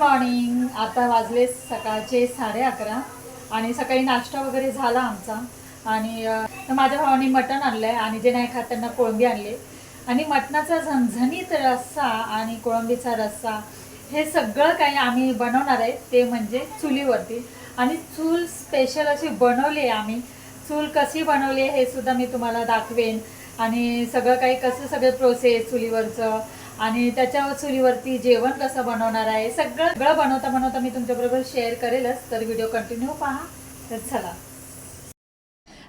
Morning. आता वाजले सकाळचे साडे अकरा आणि सकाळी नाश्ता वगैरे झाला आमचा. आणि तर माझ्या भावाने मटण आणलं आहे आणि जे नाही खात त्यांना कोळंबी आणले. आणि मटणाचा झणझणीत रस्सा आणि कोळंबीचा रस्सा हे सगळं काही आम्ही बनवणार आहे. ते म्हणजे चुलीवरती. आणि चूल स्पेशल अशी बनवली आहे आम्ही. चूल कशी बनवली आहे हे सुद्धा मी तुम्हाला दाखवेन. आणि सगळं काही कसं सगळं प्रोसेस चुलीवरचं. आणि त्याच्यावर चुलीवरती जेवण कसं बनवणार आहे सगळं सगळं बनवता बनवता मी तुमच्याबरोबर शेअर करेलच. तर व्हिडिओ कंटिन्यू पहा. तर चला.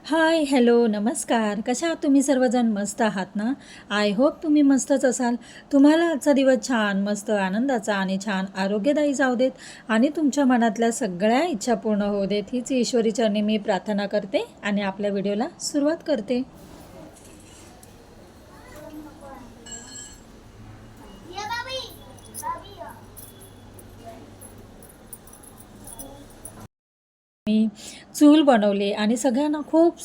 हाय हॅलो नमस्कार. कशा आहात तुम्ही सर्वजण? मस्त आहात ना? आय होप तुम्ही मस्तच असाल. तुम्हाला आजचा दिवस छान मस्त आनंदाचा आणि छान आरोग्यदायी जाऊ देत आणि तुमच्या मनातल्या सगळ्या इच्छा पूर्ण होऊ देत. हीच ईश्वरी चरणी मी प्रार्थना करते आणि आपल्या व्हिडिओला सुरुवात करते. मी चूल बनवले आणि सगळ्यांना खूप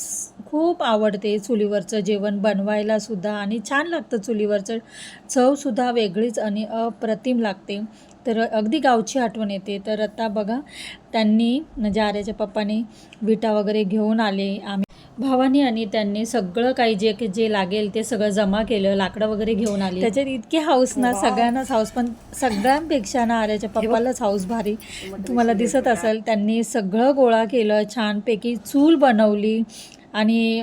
खूप आवडते चुलीवरचं जेवण बनवायलासुद्धा आणि छान लागतं चुलीवरचं. चवसुद्धा वेगळीच आणि अप्रतिम लागते. तर अगदी गावची आठवण येते. तर आता बघा त्यांनी म्हणजे आर्याच्या पप्पाने विटा वगैरे घेऊन आले. आम्ही भावानी आणि त्यांनी सगळं काही जे जे लागेल ते सगळं जमा केलं लाकडं वगैरे घेऊन आली. त्याच्यात इतकी हाऊस ना सगळ्यांनाच हाऊस पण सगळ्यांपेक्षा ना आर्याच्या पप्पालाच हाऊस भारी. तुम्हाला दिसत असेल त्यांनी सगळं गोळा केलं छानपैकी चूल बनवली आणि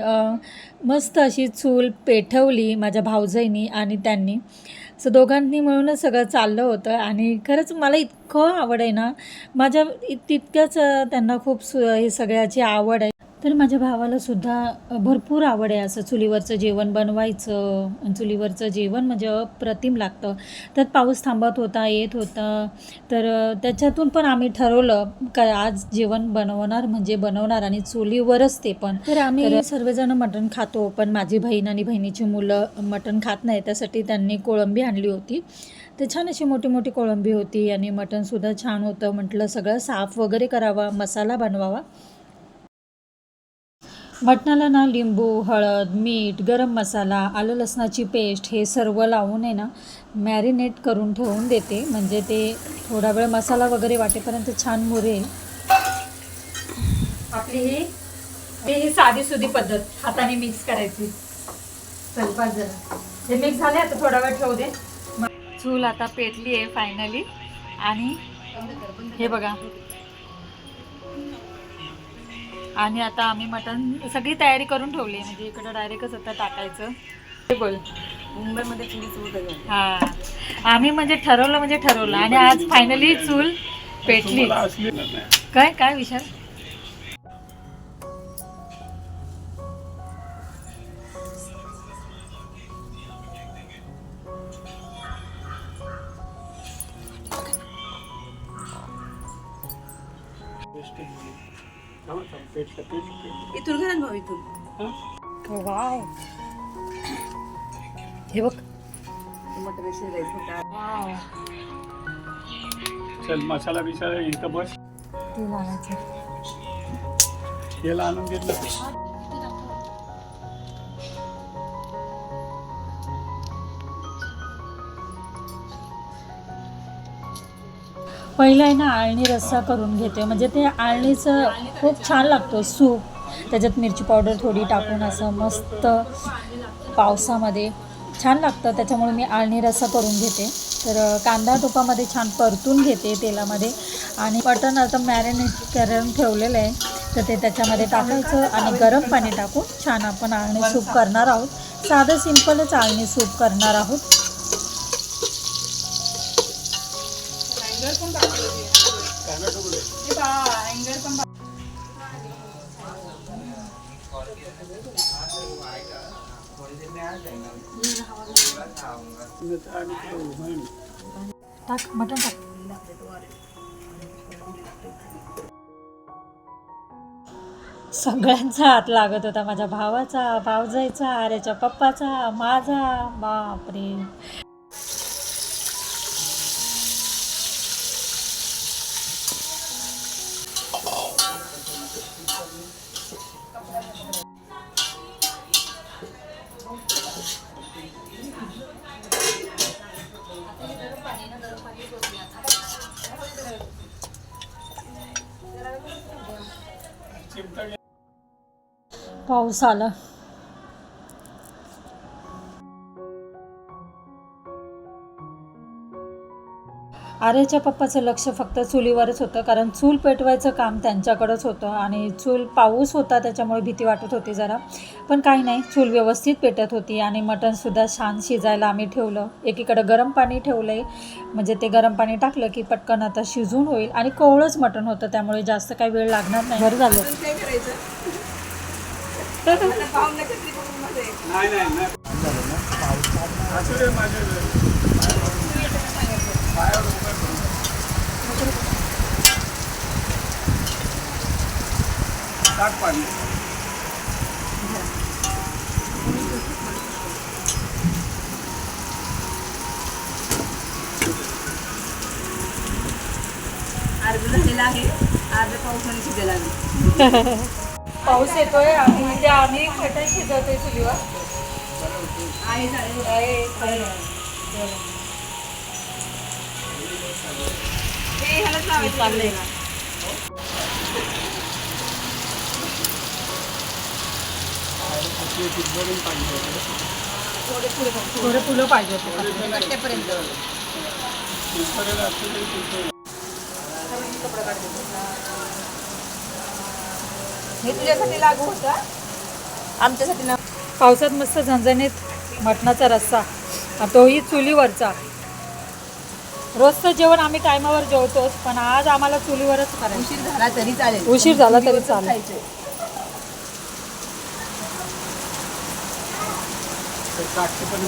मस्त अशी चूल पेटवली माझ्या भाऊजाईनी आणि त्यांनी. सो दोघांनी मिळूनच सगळं चाललं होतं आणि खरंच मला इतकं आवड आहे ना माझ्या तितक्याच त्यांना खूप सु हे सगळ्याची आवड आहे. तर माझ्या भावाला सुद्धा भरपूर आवड आहे असं चुलीवरचं जेवण बनवायचं आणि चुलीवरचं जेवण म्हणजे अप्रतिम लागतं. त्यात पाऊस थांबत होता येत होता. तर त्याच्यातून पण आम्ही ठरवलं का आज जेवण बनवणार म्हणजे बनवणार आणि चुलीवरच ते पण. तर आम्ही सर्वजण मटण खातो पण माझी बहीण आणि बहिणीची मुलं मटण खात नाही त्यासाठी त्यांनी कोळंबी आणली होती. तर छान अशी मोठी मोठी कोळंबी होती आणि मटणसुद्धा छान होतं. म्हटलं सगळं साफ वगैरे करावा मसाला बनवावा. मटणाला ना लिंबू हळद मीठ गरम मसाला आलं लसणाची पेस्ट हे सर्व लावून आहे ना मॅरिनेट करून ठेवून देते. म्हणजे ते थोडा वेळ मसाला वगैरे वाटेपर्यंत छान मुरेल. आपली ही ही साधी सुधी पद्धत हाताने मिक्स करायची. चल जरा. हे मिक्स झाले आता थोडा वेळ ठेवू दे. मग चूल आता पेटली आहे फायनली आणि हे बघा आणि आता आम्ही मटण सगळी तयारी करून ठेवली आहे. म्हणजे इकडं डायरेक्टच आता टाकायचं. हे बोल मुंबईमध्ये चुली चूल हा. आम्ही म्हणजे ठरवलं म्हणजे ठरवलं. आणि आज फायनली चूल पेटली. काय काय विचार? वाव हे बघ होतं वाव चल मसाला बिसाला इथं बस. ते लावायचं याला आणून घेतलं. पहिलं आहे ना आळणी रस्सा करून घेते. म्हणजे ते आळणीचं खूप छान लागतो सूप. त्याच्यात मिरची पावडर थोडी टाकून असं मस्त पावसामध्ये छान लागतं. त्याच्यामुळे मी आळणी रस्सा करून घेते. तर कांदा तुपामध्ये छान परतून घेते तेलामध्ये. आणि मटण आता मॅरिनेट करून ठेवलेलं आहे. तर ते त्याच्यामध्ये टाकायचं आणि गरम पाणी टाकून छान आपण आळणी सूप करणार आहोत. साधं सिंपलच आळणी सूप करणार आहोत. सगळ्यांचा हात लागत होता. माझ्या भावाचा भावजाईचा आर्याच्या पप्पाचा माझा. बापरे. पाऊस आला आर्याच्या पप्पाचं लक्ष फक्त चुलीवरच होतं कारण चूल पेटवायचं काम त्यांच्याकडंच होतं आणि चूल पाऊस होता त्याच्यामुळे भीती वाटत होती जरा. पण काही नाही चूल व्यवस्थित पेटत होती आणि मटणसुद्धा छान शिजायला आम्ही ठेवलं. एकीकडं गरम पाणी ठेवलं आहे म्हणजे ते गरम पाणी टाकलं की पटकन आता शिजून होईल. आणि कोवळंच मटण होतं त्यामुळे जास्त काही वेळ लागणार नाही. बरं झालं. पाणी अर्ध झालेला आहे. अर्ध पाऊस शिजायला लागलं पाऊस येतोय आणि ते आम्ही खटण शिजवतोय चुलीवर. थोडे फुलं पाहिजे होते कट्ट्यापर्यंत तिथपर्यंत असलं तरी तिथपर्यंत. हे तुझ्यासाठी लागू होता. आमच्यासाठी ना पावसात मस्त झणझणीत मटणाचा रस्सा. तोही चुलीवरचा. रोजचं जेवण आम्ही टायमावर जेवतोच पण आज आम्हाला चुलीवरच करायचं. उशीर झाला तरी चालेल. उशीर झाला तरी चालेल. खायचंय. ते टाकते पण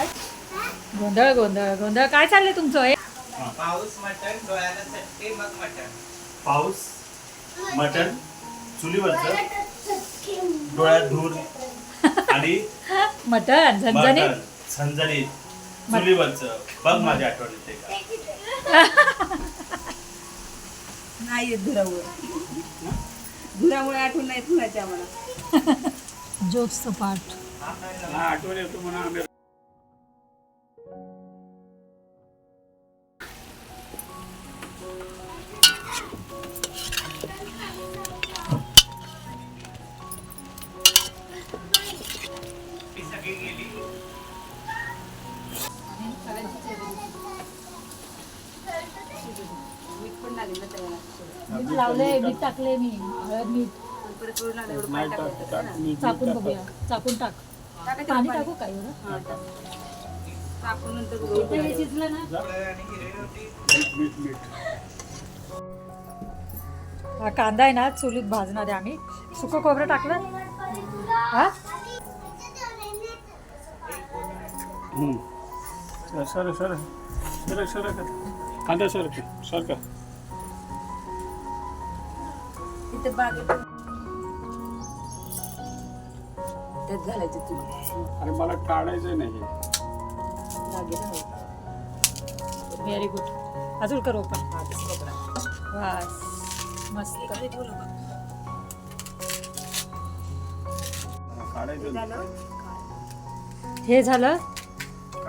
गोंधळ गोंधळ गोंधळ. काय चाललंय तुमचं? हे पाऊस मटण डोळ्याला चटके मग मटण. पाऊस मटण चुलीवरचं डोळ्यात धूर आणि मटण झणझणीत? मटण झणझणीत चुलीवरचं. बघ माझ्या आठवण येते का? नाही येत धुरामुळे. धुरामुळे आठवण नाही धुराची आम्हाला. जोक्सचं पाठ हा आठवण येतो म्हणून आम्ही त्याला मीठ लावलंय मीठ टाकले मी. हळद मीठ. चाकून टाक. बघूया. चाकून टाक. पाणी. टाकू काय एवढं? हा, शिजलं ना? कांदा आहे ना चुलीत भाजणार आहे आम्ही. सुकं खोबरं टाकलं? हा? हम्म. Sir sir sir sir sir कांदा सर सर का तिथे बागेत त्यात घालायचे तुम्ही अरे मला काढायचं नाही बागेत हवं. व्हेरी गुड अजून करू हा. बस मस्त इकडे ठेवू नका. काढायचं नाही. झालं? हे झालं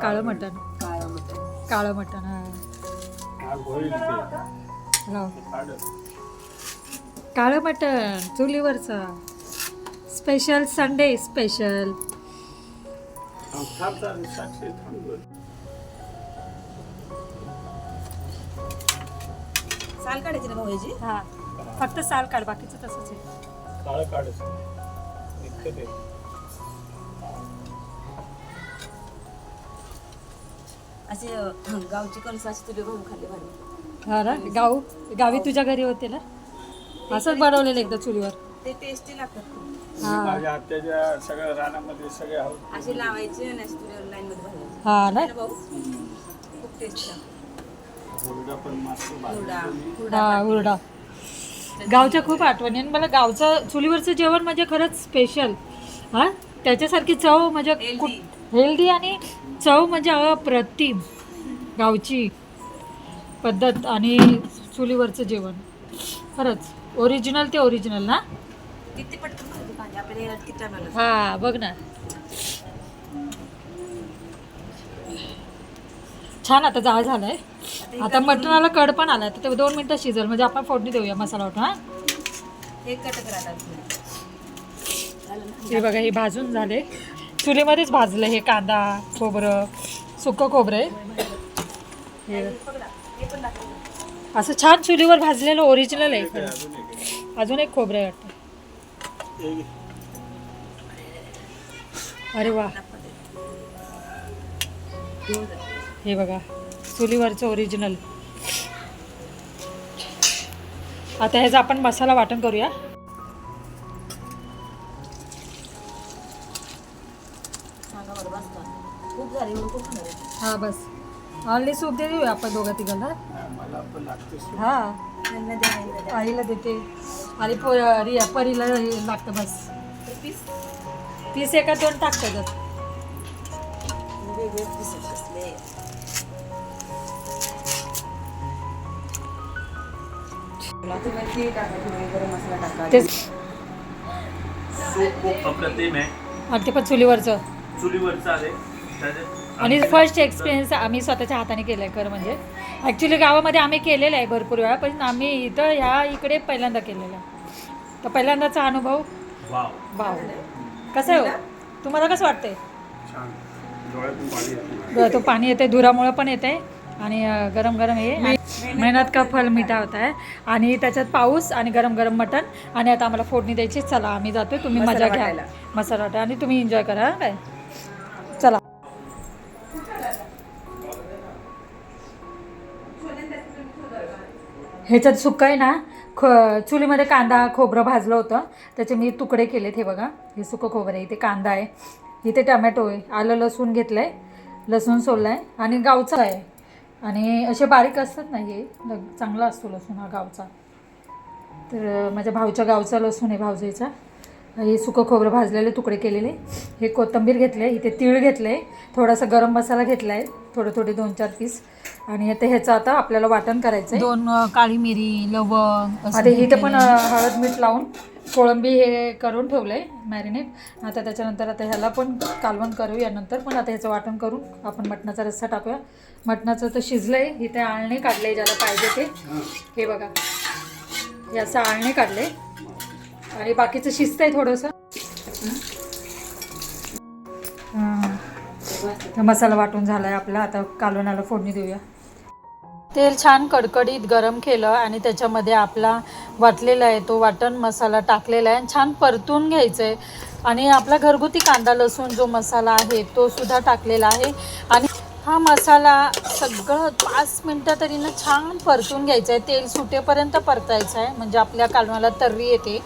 काळं मटण काळं मटण. काळं मटण हा होईल ते लाव. काढ काळं मटण चुलीवरचं. स्पेशल संडे स्पेशल साल काढायची ना भाऊ याची हा. फक्त साल काढ बाकीचं तसंच आहे. काळं इतकं ते. असे अं, गावची कणसाची तुझे भाऊ खाल्ले भारी. हा ना? गाव गावी तुझ्या घरी होते ना? असंच बनवलेलं एकदा चुलीवर. ते टेस्टी लागतात. हा. माझ्या आत्याच्या सगळ्या रानामध्ये सगळे आहोत. असे लावायचे आणि असे तुझ्या लाईन मध्ये भाजायचे हा ना है ना भाऊ खूप टेस्टी लागतात. मुलगा पण मस्त हुरडा. हा हुरडा. गावच्या खूप आठवणी आणि मला गावचं चुलीवरचं जेवण म्हणजे खरंच स्पेशल हा? त्याच्यासारखी चव म्हणजे. हेल्दी आणि चव म्हणजे अप्रतिम. गावची पद्धत आणि चुलीवरचं जेवण. खरंच. ओरिजिनल ते ओरिजिनल ना? किती पटकन आपल्याला किती लागला? हा बघ ना. छान आता जाळ झालाय. आता मटणाला कड पण आलाय. तर ते दोन मिनिटं शिजल. म्हणजे आपण फोडणी देऊया मसाला वाटून हा? एक हे बघा हे भाजून झाले. चुलीमध्येच भाजलं हे कांदा खोबरं सुकं खोबरं आहे. हे असं छान चुलीवर भाजलेलं ओरिजिनल आहे. अजून एक खोबरं वाटतं. अरे वा. हे बघा चुलीवरचं ओरिजिनल आता ह्याचा आपण मसाला वाटण करूया. हा बस. ऑनली सूप दे देऊया आपण दोघा तिघांना. हा. आईला देते. आणि पो रिया परीला लागतं बस. पीस एका दोन टाकतं जर वेगळे पीस असले. त्याच्यावरती टाका थोडे गरम मसाला टाका. तेच. सूप खूप अप्रतिम आहे आणि ते पण चुलीवरचं. चुलीवरचं आहे त्याच्यात आणि फर्स्ट एक्सपिरियन्स आम्ही स्वतःच्या हाताने केलं आहे खरं म्हणजे. ॲक्च्युली गावामध्ये आम्ही केलेलं आहे भरपूर वेळा पण आम्ही इथं ह्या इकडे पहिल्यांदा केलेलं आहे. तर पहिल्यांदाचा अनुभव? वाव. कसं आहे हो? तुम्हाला कसं वाटतंय? छान. डोळ्यातून पाणी येतं ग- तो पाणी येते धुरामुळं पण येते आणि गरम गरम हे. मेहनत का फल मिठा होता आहे. आणि त्याच्यात पाऊस आणि गरम गरम मटण. आणि आता आम्हाला फोडणी द्यायची चला आम्ही जातोय. तुम्ही मजा घ्या. वाटायला. मसाला वाटा. आणि तुम्ही एन्जॉय करा हं काय? ह्याच्यात सुक्का आहे ना ख चुलीमध्ये कांदा खोबरं भाजलं होतं. त्याचे मी तुकडे केलेत हे बघा. हे सुकं खोबरं आहे इथे कांदा आहे. इथे टमॅटो आहे. आलं लसूण घेतलं आहे लसूण सोललं आहे आणि गावचा आहे. आणि असे बारीक असतात ना हे चांगला असतो लसूण हा गावचा. तर माझ्या भाऊच्या गावचा लसूण आहे भाऊजाईचा. हे सुकं खोबरं भाजलेले तुकडे केलेले. हे कोथिंबीर घेतले इथे तीळ आहे थोडासा गरम मसाला घेतला आहे थोडे थोडे दोन चार पीस आणि आता ह्याचं आता आपल्याला वाटण करायचं आहे दोन काळी मिरी लवंग आता इथे पण हळद मीठ लावून कोळंबी हे करून ठेवलं आहे मॅरिनेट आता त्याच्यानंतर आता ह्याला पण कालवण करूया नंतर पण आता ह्याचं वाटण करून आपण मटणाचा रस्सा टाकूया. मटणाचं तर शिजलं आहे इथे आळणे काढले ज्याला पाहिजे ते. हे बघा. असं आळणे काढले आणि बाकीचं शिजतं आहे थोडंसं. मसाला वाटून झाला आहे आपला. आता कालवणाला फोडणी देऊया. तेल छान कडकडीत गरम केलं आणि त्याच्यामध्ये आपला वाटलेला आहे तो वाटण मसाला टाकलेला आहे. आणि छान परतून घ्यायचं आहे आणि आपला घरगुती कांदा लसूण जो मसाला आहे तो सुद्धा टाकलेला आहे. आणि हा मसाला सगळं पाच मिनटं तरी ना छान परतून घ्यायचं आहे तेल सुटेपर्यंत परतायचं आहे म्हणजे आपल्या कालवाला तर्री येते.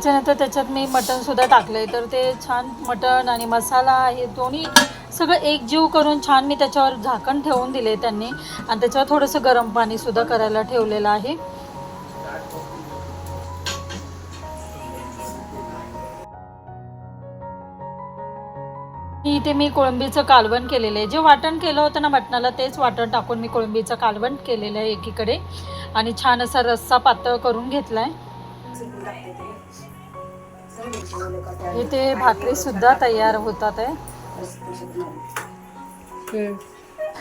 त्याच्यानंतर त्याच्यात मी मटणसुद्धा टाकलं आहे तर ते छान मटण आणि मसाला हे दोन्ही सगळं एकजीव करून छान मी त्याच्यावर झाकण ठेवून दिले त्यांनी. आणि त्याच्यावर थोडंसं गरम पाणीसुद्धा करायला ठेवलेलं आहे. इथे मी कोळंबीचं कालवण केलेलं आहे. जे वाटण केलं होतं ना मटणाला तेच वाटण टाकून मी कोळंबीचं कालवण केलेलं आहे एकीकडे. आणि छान असा रस्सा पातळ करून घेतला आहे इथे भाकरी सुद्धा तयार होतात आहे.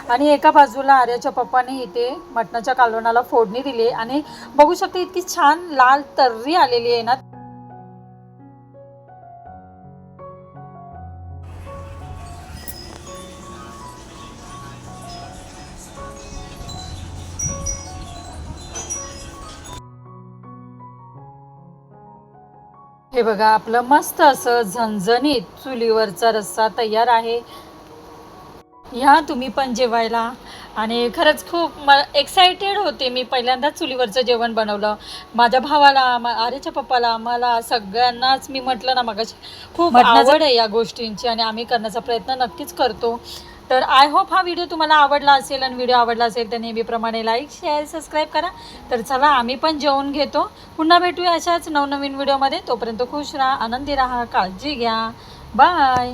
आणि एका बाजूला आर्याच्या पप्पाने इथे मटणाच्या कालवणाला फोडणी दिली आणि बघू शकते इतकी छान लाल तर्री आलेली आहे ना. हे बघा आपलं मस्त असं झणझणीत चुलीवरचा रस्सा तयार आहे. ह्या तुम्ही पण जेवायला. आणि खरंच खूप म एक्सायटेड होते मी पहिल्यांदाच चुलीवरचं जेवण बनवलं. माझ्या भावाला मा- आर्याच्या पप्पाला मला सगळ्यांनाच मी म्हटलं ना मगाशी खूप आवड आहे या गोष्टींची आणि आम्ही करण्याचा प्रयत्न नक्कीच करतो. तर आय होप हा व्हिडिओ तुम्हाला आवडला असेल आणि व्हिडिओ आवडला असेल तर नेहमीप्रमाणे लाईक शेअर सबस्क्राईब करा. तर चला आम्ही पण जेवून घेतो. पुन्हा भेटूया अशाच नवनवीन व्हिडिओमध्ये तोपर्यंत खुश राहा आनंदी राहा काळजी घ्या. बाय